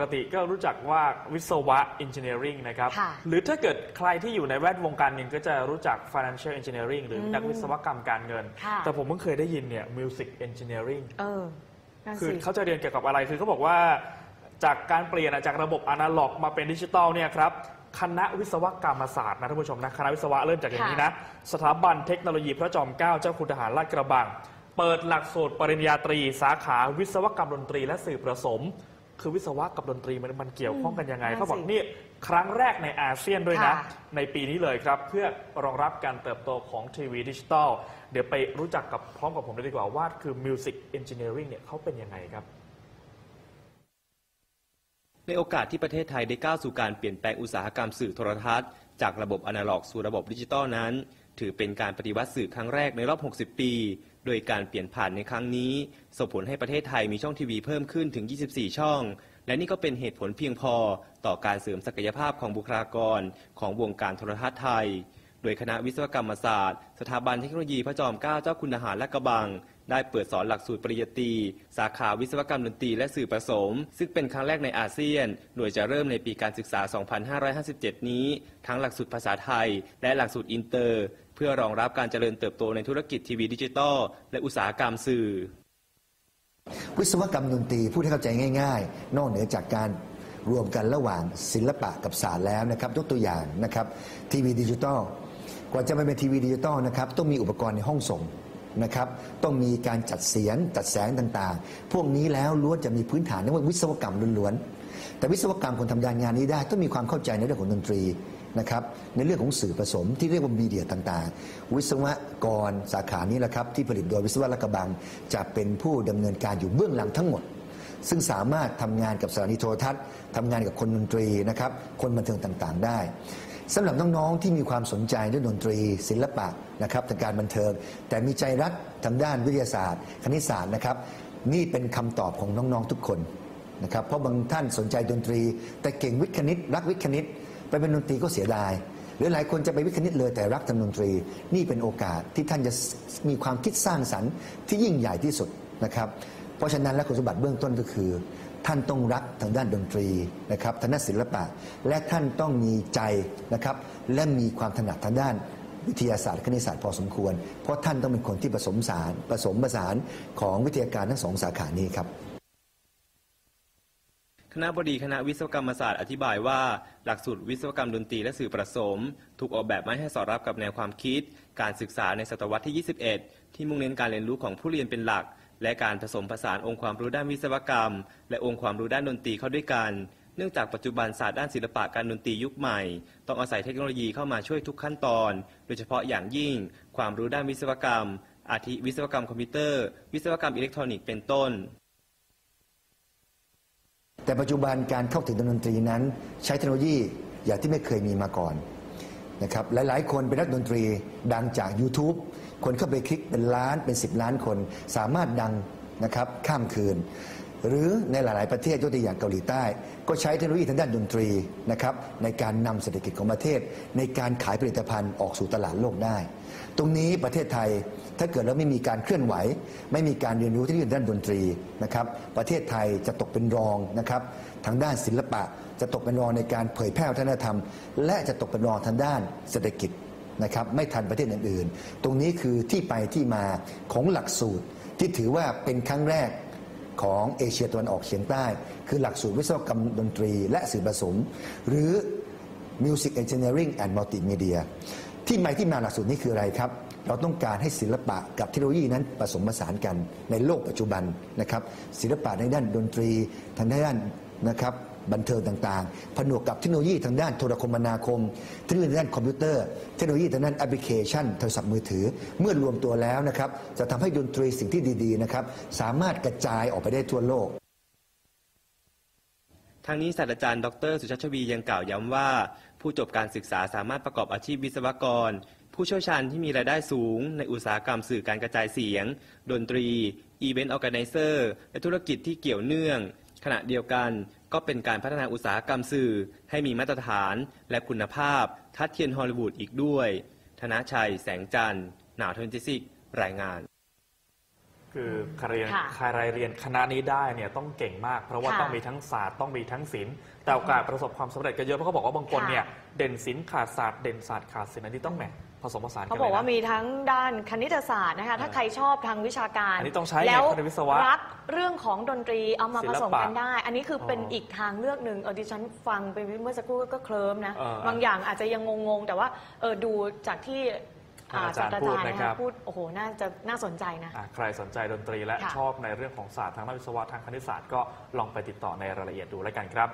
กติก็รู้จักว่าวิศวะ engineering นะครับ ค่ะหรือถ้าเกิดใครที่อยู่ในแวดวงการเงินก็จะรู้จัก financial engineering หรือนักวิศวกรรมการเงิน ค่ะ แต่ผมเพิ่งเคยได้ยินเนี่ย music engineering เออนั่นคือสิ เขาจะเรียนเกี่ยวกับอะไร คือเขาบอกว่าจากการเปลี่ยนจากระบบอนาล็อกมาเป็นดิจิตอลเนี่ยครับ คณะวิศวกรรมศาสตร์นะท่านผู้ชมนะ คณะวิศวะเริ่มจากอย่างนี้นะ สถาบันเทคโนโลยีพระจอมเกล้าเจ้าคุณทหารลาดกระบัง เปิดหลักสูตรปริญญาตรี สาขาวิศวกรรมดนตรีและสื่อผสม คือวิศวะกับดนตรีมันมันเกี่ยวข้องกันยังไงนั่นสิเขาบอกนี่ครั้งแรกในอาเซียนด้วยนะ ค่ะในปีนี้เลยครับ เพื่อรองรับการเติบโตของทีวีดิจิตอลเดี๋ยวไปรู้จักกับพร้อมกับผมเลยดีกว่าว่าคือ Music Engineering เนี่ยเขาเป็นยังไงครับ ในโอกาสที่ประเทศไทยได้ก้าวสู่การเปลี่ยนแปลงอุตสาหกรรมสื่อโทรทัศน์ จากระบบอนาล็อกสู่ระบบดิจิตอลนั้น ถือเป็นการปฏิวัติสื่อครั้งแรกในรอบ 60 ปี โดยการเปลี่ยนผ่านในครั้งนี้ ส่งผลให้ประเทศไทยมีช่องทีวีเพิ่มขึ้นถึง 24 ช่อง และนี่ก็เป็นเหตุผลเพียงพอต่อการเสริมศักยภาพของบุคลากร ของวงการโทรทัศน์ไทย โดยคณะวิศวกรรมศาสตร์ สถาบันเทคโนโลยีพระจอมเกล้าเจ้าคุณทหารและกระบังได้เปิดสอนหลักสูตรปริญญาตรีสาขาวิศวกรรมดนตรีและสื่อผสม ซึ่งเป็นครั้งแรกในอาเซียน โดยจะเริ่มในปีการศึกษา 2557 นี้ ทั้งหลักสูตรภาษาไทย และหลักสูตรอินเตอร์ เพื่อรองรับการเจริญเติบโตในธุรกิจทีวีดิจิตอลและอุตสาหกรรมสื่อ วิศวกรรมดนตรีพูดให้เข้าใจง่ายๆ นอกเหนือจากการรวมกันระหว่างศิลปะกับศาสตร์แล้วนะครับยกตัวอย่างนะครับทีวีดิจิตอลกว่าจะมาเป็นทีวีดิจิตอลนะครับต้องมีอุปกรณ์ในห้องส่งนะครับต้องมีการจัดเสียงจัดแสงต่างๆ พวกนี้แล้วล้วนจะมีพื้นฐานในว่าวิศวกรรมล้วนๆแต่วิศวกรรมคนทำงานงานนี้ได้ต้องมีความเข้าใจในเรื่องของดนตรี นะครับในเรื่องของสื่อผสมที่เรียกว่ามีเดียต่างๆ วิศวกรสาขานี้แหละครับที่ผลิตโดยวิศวะรักบัง จะเป็นผู้ดำเนินการอยู่เบื้องหลังทั้งหมด ซึ่งสามารถทำงานกับสถานีโทรทัศน์ทำงานกับคนดนตรีนะครับคนบันเทิงต่างๆ ได้สำหรับน้อง ๆ ที่มีความสนใจเรื่องดนตรี ศิลปะนะครับทางการบันเทิง แต่มีใจรักทางด้านวิทยาศาสตร์ คณิตศาสตร์นะครับ นี่เป็นคำตอบของน้อง ๆ ทุกคนนะครับเพราะบางท่านสนใจดนตรี แต่เก่งวิทย์คณิต รักวิทย์คณิต ไปเป็นดนตรีก็เสียดาย หรือหลายคนจะไปวิทย์คณิตเลยแต่รักทางดนตรี นี่เป็นโอกาสที่ท่านจะมีความคิดสร้างสรรค์ที่ยิ่งใหญ่ที่สุดนะครับเพราะฉะนั้นและคุณสมบัติเบื้องต้นก็คือ ท่านต้องรักทางด้านดนตรีนะครับทางด้านศิลปะ และท่านต้องมีใจนะครับและมีความถนัดทางด้านวิทยาศาสตร์คณิตศาสตร์พอสมควร เพราะท่านต้องเป็นคนที่ผสมสารผสมผสานของวิทยาการทั้งสองสาขานี้ครับ ณะบดีคณะวิศวกรรมศาสตร์อธิบายว่า หลักสูตรวิศวกรรมดนตรีและสื่อผสม ถูกออกแบบมาให้สอดรับกับแนวความคิด การศึกษาในศตวรรษที่ 21 ที่มุ่งเน้นการเรียนรู้ของผู้เรียนเป็นหลัก และการผสมผสานองค์ความรู้ด้านวิศวกรรม และองค์ความรู้ด้านดนตรีเข้าด้วยกันเนื่องจากปัจจุบันศาสตร์ด้านศิลปะการดนตรียุคใหม่ ต้องอาศัยเทคโนโลยีเข้ามาช่วยทุกขั้นตอน โดยเฉพาะอย่างยิ่ง ความรู้ด้านวิศวกรรม อาทิวิศวกรรมคอมพิวเตอร์ วิศวกรรมอิเล็กทรอนิกส์เป็นต้น แต่ปัจจุบันการเข้าถึงดนตรีนั้น ใช้เทคโนโลยีอย่างที่ไม่เคยมีมาก่อนนะครับหลาย ๆ คนเป็นนักดนตรีดังจาก YouTube คนเข้าไปคลิกเป็นล้านเป็น 10 ล้านคน สามารถดังนะครับข้ามคืน หรือในหลาย ๆ ประเทศยกตัวอย่างเกาหลีใต้ ก็ใช้เทคโนโลยีทางด้านดนตรีนะครับในการนำเศรษฐกิจของประเทศ ในการขายผลิตภัณฑ์ออกสู่ตลาดโลกได้ ตรงนี้ประเทศไทยถ้าเกิดเราไม่มีการเคลื่อนไหว ไม่มีการเรียนรู้ที่ด้านดนตรีนะครับประเทศไทยจะตกเป็นรองนะครับทางด้านศิลปะ จะตกเป็นรองในการเผยแพร่วัฒนธรรม และจะตกเป็นรองทางด้านเศรษฐกิจนะครับไม่ทันประเทศอื่น ๆ ตรงนี้คือที่ไปที่มาของหลักสูตรที่ถือว่าเป็นครั้งแรก ของเอเชียตะวันออกเฉียงใต้ คือหลักสูตรวิศวกรรมดนตรีและสื่อผสม หรือ Music Engineering and Multimedia ที่มาที่มาหลักสูตรนี้คืออะไรครับ เราต้องการให้ศิลปะกับเทคโนโลยีนั้นผสมผสานกันในโลกปัจจุบันนะครับศิลปะในด้านดนตรีทางด้านนะครับ บันเทิงต่างๆ ผนวกกับเทคโนโลยีทางด้านโทรคมนาคม เทคโนโลยีทางด้านคอมพิวเตอร์ เทคโนโลยีทางด้านแอปพลิเคชันโทรศัพท์มือถือ เมื่อรวมตัวแล้วนะครับจะทำให้ดนตรีสิ่งที่ดีๆนะครับสามารถกระจายออกไปได้ทั่วโลกทางนี้ศาสตราจารย์ดร สุชาติชวียังกล่าวย้ำว่า ผู้จบการศึกษาสามารถประกอบอาชีพวิศวกร ผู้เชี่ยวชาญที่มีรายได้สูง ในอุตสาหกรรมสื่อการกระจายเสียง ดนตรี อีเวนต์ออแกไนเซอร์ และธุรกิจที่เกี่ยวเนื่อง ขณะเดียวกัน ก็เป็นการพัฒนาอุตสาหกรรมสื่อให้มีมาตรฐานและคุณภาพทัดเทียนฮอลลีวูดอีกด้วย ธนชัยแสงจันทร์หนาวทนจิสิกรายงาน คือใครเรียนค่ะใครเรียนคณะนี้ได้เนี่ยต้องเก่งมาก เพราะว่าค่ะต้องมีทั้งศาสตร์ต้องมีทั้งศิลป์แต่โอกาสประสบความสำเร็จก็เยอะเพราะเขาบอกว่าบางคนค่ะ เนี่ยเด่นศิลป์ขาดศาสตร์เด่นศาสตร์ขาดศิลป์อันนี้ต้องแหม ผสมผสานกันเขาเลยบอกว่านะมีทั้งด้านคณิตศาสตร์นะคะ ถ้าใครชอบทางวิชาการ อันนี้ต้องใช้ไงแล้วคณิตวิศวะรักเรื่องของดนตรีเอามาศิผลปะสมกันได้ อันนี้คือเป็นอ๋ออีอีกทางเลือกหนึ่งเออดิฉันฟังไปเมื่อสักครู่ก็เคลิ้มนะเออบางอย่างอาจจะยังงงๆ แต่ว่าเออดูจากที่ท่านอาจารย์ศสตพูดจนะนะครัคะบพูดโอ้โหน่าจะน่าสนใจนะอะใครสนใจดนตรีและค่ะชอบในเรื่องของศาสตร์ทางด้านวิศวะทางคณิตศาสตร์ก็ลองไปติดต่อในรายละเอียดดูแล้วกันครับ